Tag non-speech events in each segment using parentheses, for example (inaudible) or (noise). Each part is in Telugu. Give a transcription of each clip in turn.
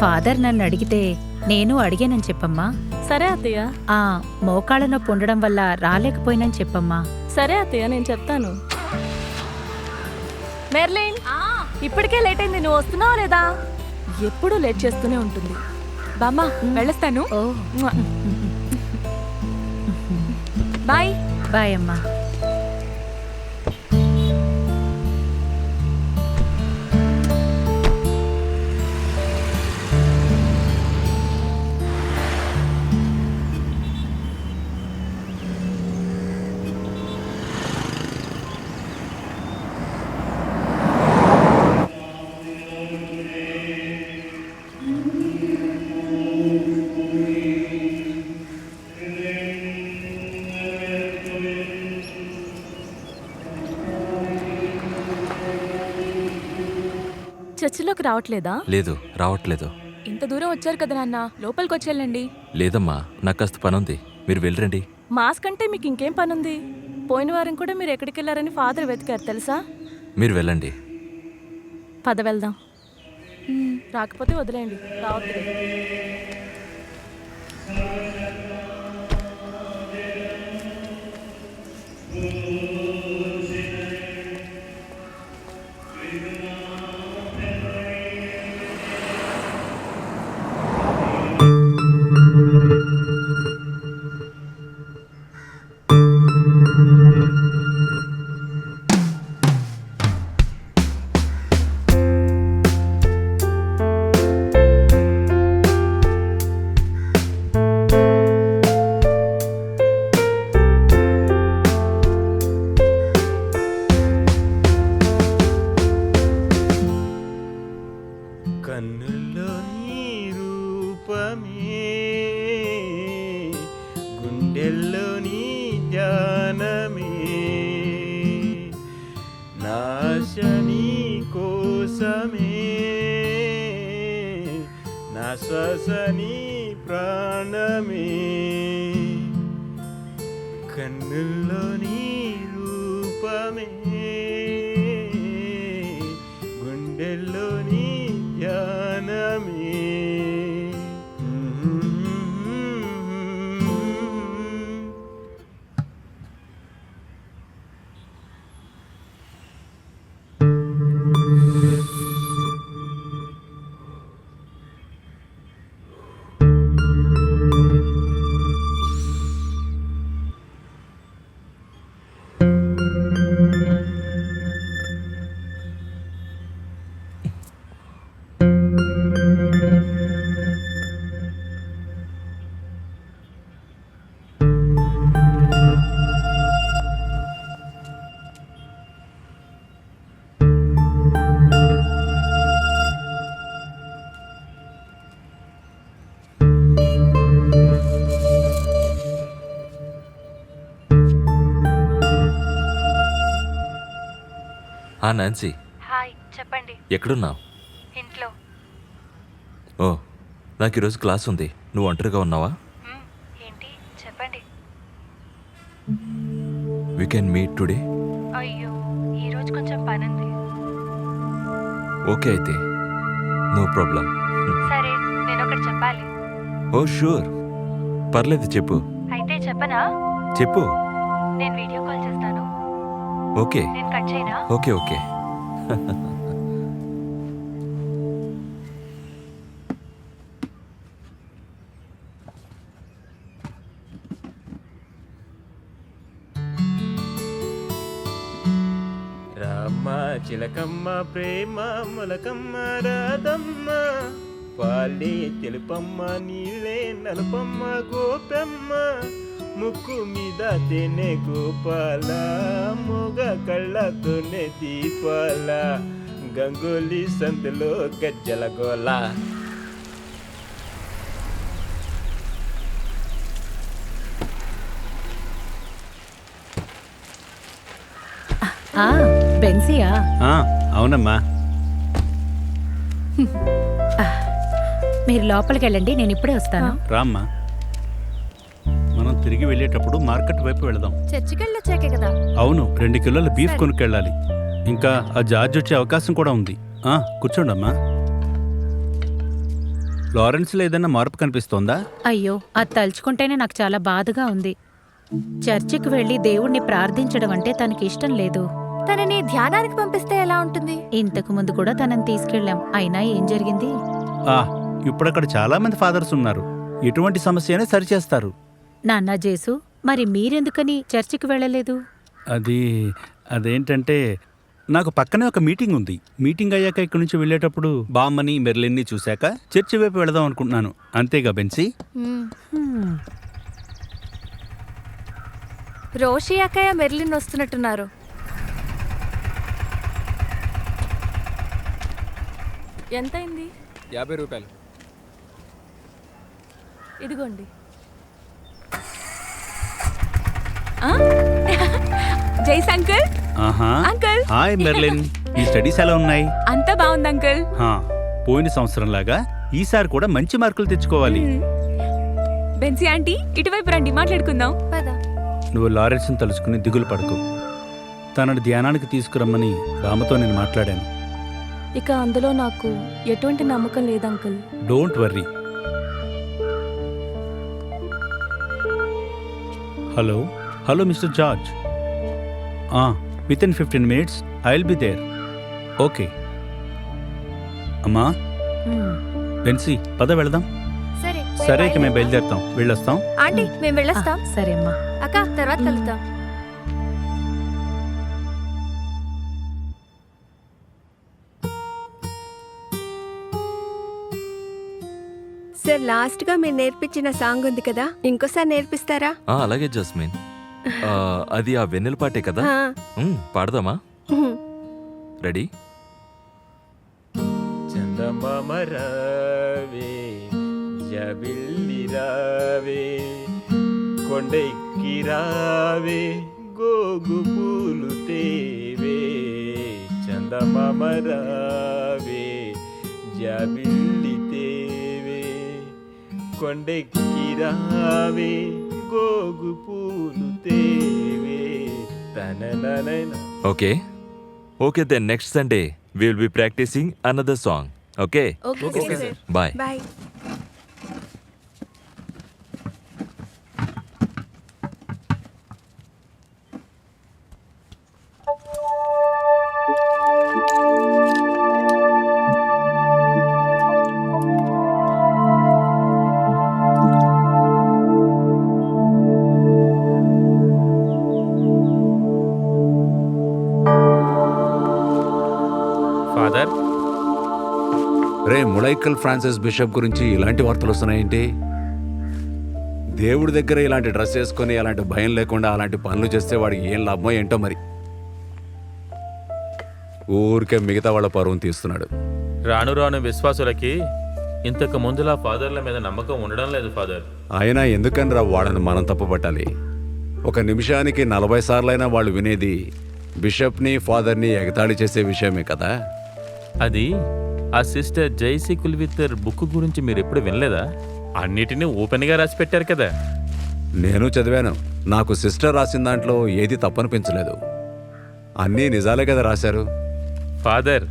ఫాదర్ నన్ను అడిగితే నేను అడిగానని చెప్పమ్మా. సరే అత్తయ్య. ఆ మోకాళ్ళ నొప్పి ఉండడం వల్ల రాలేకపోయినని చెప్పమ్మా. సరే అత్తయ్య నేను చెప్తాను. మెర్లిన్ ఇప్పటికే లేట్ అయింది. నువ్వు వస్తున్నావా లేదా? ఎప్పుడూ లేట్ చేస్తూనే ఉంటుంది. బామ్మ వెళ్ళొస్తాను. బాయ్. బాయ్ అమ్మా. చర్చిలోకి రావట్లేదా? లేదు రావట్లేదు. ఇంత దూరం వచ్చారు కదా నాన్న లోపలికి వచ్చేళ్ళండి లేదమ్మా నాకు కాస్త పనుంది. మీరు వెళ్ళరండి. మాస్క్ అంటే మీకు ఇంకేం పనుంది? పోయిన వారం కూడా మీరు ఎక్కడికి వెళ్ళారని ఫాదర్ వెతికారు తెలుసా? మీరు వెళ్ళండి. పద వెళ్దాం. రాకపోతే వదిలేయండి రావద్దు. నా శ్వాస నీ రూపమే. ఆ నాన్సీ. హాయ్ చెప్పండి. ఎక్కడున్నావు? ఇంట్లో. ఓ నాకు ఈరోజు క్లాస్ ఉంది. నువ్వు ఒంటరిగా ఉన్నావా? ఏంటి? చెప్పండి. వీ కెన్ మీట్ టుడే అయ్యో ఈరోజు కొంచెం పనుంది. ఓకే అయితే. నో ప్రాబ్లం సరే నేను ఒకటి చెప్పాలి. ఓ షూర్ పర్లేదు చెప్పు. అయితే చెప్పనా? చెప్పు. నేను వీడియో ఓకే. నేను కట్ చేయనా? Okay okay. చిలకమ్మ ప్రేమ మొలకమ్మ రాధమ్మ పాలే తెలుపమ్మ నీళ్ళే నలుపమ్మ గోపమ్మ. ముక్కు మీద తేనె గోపాల మొగ కళ్ళతోనే దీపాల గంగోలి సందులో గజ్జల గోల. ఆ బెన్సియా? ఆ, అవునమ్మా. మీరు లోపలికి వెళ్ళండి నేను ఇప్పుడే వస్తాను. రామ్మా. తిరిగి వెళ్ళేటప్పుడు మార్కెట్ వైపు వెళదాం. చర్చికి వెళ్ళొచ్చాకే కదా. అవును రెండు కిలోల బీఫ్ కొనుక్కెళ్ళాలి. ఇంకా ఆ జార్జ్ వచ్చే అవకాశం కూడా ఉంది. ఆ, కూర్చోండమ్మా లారెన్స్లో ఏదైనా మార్పు కనిపిస్తోందా? అయ్యో అది తలుచుకుంటేనే నాకు చాలా బాధగా ఉంది. చర్చికి వెళ్ళి దేవుణ్ణి ప్రార్థించడం అంటే తనకి ఇష్టం లేదు. తనని ధ్యానానికి పంపిస్తే ఎలా ఉంటుంది? ఇంతకు ముందు కూడా తనని తీసుకెళ్ళాం. అయినా ఏం జరిగింది? ఆ, ఇప్పుడు అక్కడ చాలా మంది ఫాదర్స్ ఉన్నారు. ఎటువంటి సమస్య అయినా సరిచేస్తారు. నాన్నా జేసు మరి మీరెందుకని చర్చికి వెళ్ళలేదు? అది అదేంటంటే నాకు పక్కనే ఒక మీటింగ్ ఉంది. మీటింగ్ అయ్యాక ఇక్కడి నుంచి వెళ్ళేటప్పుడు బామ్మని మెర్లిన్ని చూశాక చర్చి వైపు వెళదాం అనుకుంటున్నాను. అంతేగా బెన్సీ. రోషి అక్కయ్య మెర్లిన్ వస్తున్నట్టున్నారు. ఎంతైంది యాభై రూపాయలు. ఇదిగోండి ఆ? (laughs) జైస్ అంకుల్ ఆహా. అంకుల్. Hi Merlin. ఈ స్టడీస్ ఎలా ఉన్నాయి? అంతా బాగుంది అంకుల్. హా, పోయిన సంవత్సరం లాగా ఈసారి కూడా మంచి మార్కులు తెచ్చుకోవాలి. బెన్సీ ఆంటీ ఇటువైపు రండి మాట్లాడుకుందాం. పద. నువ్వు లారెన్స్ని తలుచుకుని దిగులు పడకు. తనని ధ్యానానికి తీసుకురమ్మని బామ్మతో నేను మాట్లాడాను. ఇక అందులో నాకు ఎటువంటి నమ్మకం లేదు uncle. Don't worry. Hello. Hello mister George within fifteen minutes I will be there okay అమ్మా. హ్మ్. బెన్సీ పద వెళదాం. సరే. సరే ఇక మేము బయలుదేరుతాం. వెళ్ళొస్తాం. ఆంటీ మేము వెళ్ళొస్తాం. సరే అమ్మా. అక్క తర్వాత కలుద్దాం. సార్ లాస్ట్గా మీరు నేర్పించిన సాంగ్ ఉంది కదా. ఇంకోసారి నేర్పిస్తారా? ఆ, అలాగే జస్మిన్. ఆ, అది ఆ వెన్నెల పాటే కదా ఆ. ఉమ్, పాడదామా హ్మ్. రెడీ చందమామ రావే జబిల్లి రావే కొండెక్కి రావే గోగు పూలు తేవే చందమామ రావే జబిల్లి తేవే కొండెక్కి రావే గోగు పూలు తేవే. Okay okay then next Sunday will be practising another song okay okay sir bye bye ray Mulakkal Francis bishop గురించి ఇలాంటి వార్తలు వస్తున్నాయేంటి? దేవుడి దగ్గర ఇలాంటి డ్రెస్ వేసుకొని అలాంటి భయం లేకుండా అలాంటి పనులు చేస్తే వాడికి ఏం లాభమో ఏంటో మరి? ఊరికే మిగతా వాళ్ళ పరువును తీస్తున్నాడు. రాను రాను విశ్వాసులకి ఇంతకు ముందులా ఫాదర్ల మీద నమ్మకం ఉండడం లేదు ఫాదర్. అయినా ఎందుకని రా వాళ్ళని మనం తప్పుపట్టాలి? ఒక నిమిషానికి నలభై సార్లైనా వాళ్ళు వినేది బిషప్ని ఫాదర్ని ఎగతాళి చేసే విషయమే కదా? అది ఆ సిస్టర్ జైసీ కుల్విత్తర్ బుక్ గురించి మీరు ఎప్పుడు వినలేదా? అన్నిటినీ ఓపెన్గా రాసి పెట్టారు కదా. నేను చదివాను. నాకు సిస్టర్ రాసిన దాంట్లో ఏది తప్పనిపించలేదు. అన్నీ నిజాలే కదా రాశారు. ఫాదర్.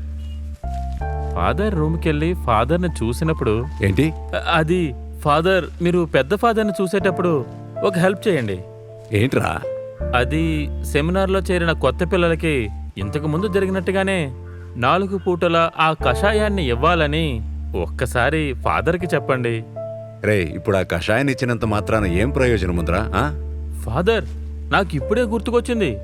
ఫాదర్ రూమ్కి వెళ్ళి ఫాదర్ని చూసినప్పుడు ఏంటి? అది ఫాదర్ మీరు పెద్ద ఫాదర్ని చూసేటప్పుడు ఒక హెల్ప్ చేయండి. ఏంట్రా? అది సెమినార్లో చేరిన కొత్త పిల్లలకి ఇంతకు ముందు జరిగినట్టుగానే నాలుగు పూటల ఆ కషాయాన్ని ఇవ్వాలని ఒక్కసారి ఫాదర్కి చెప్పండి. రే ఇప్పుడు ఆ కషాయాన్ని ఇచ్చినంత మాత్రాన ఏం ప్రయోజనం ఉందిరా ఆ? ఫాదర్ నాకు ఇప్పుడే గుర్తుకొచ్చింది.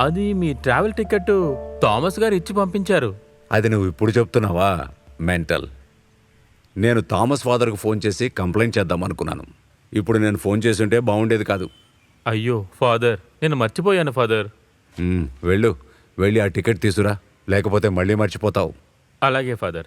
అది మీ ట్రావెల్ టికెట్ థామస్ గారు ఇచ్చి పంపించారు. అది నువ్వు ఇప్పుడు చెప్తున్నావా? మెంటల్. నేను థామస్ ఫాదర్కు ఫోన్ చేసి కంప్లైంట్ చేద్దాం అనుకున్నాను. ఇప్పుడు నేను ఫోన్ చేసి ఉంటే బాగుండేది కాదు. అయ్యో ఫాదర్ నేను మర్చిపోయాను ఫాదర్. వెళ్ళు. వెళ్ళి ఆ టికెట్ తీసురా. లేకపోతే మళ్ళీ మర్చిపోతావు. అలాగే ఫాదర్.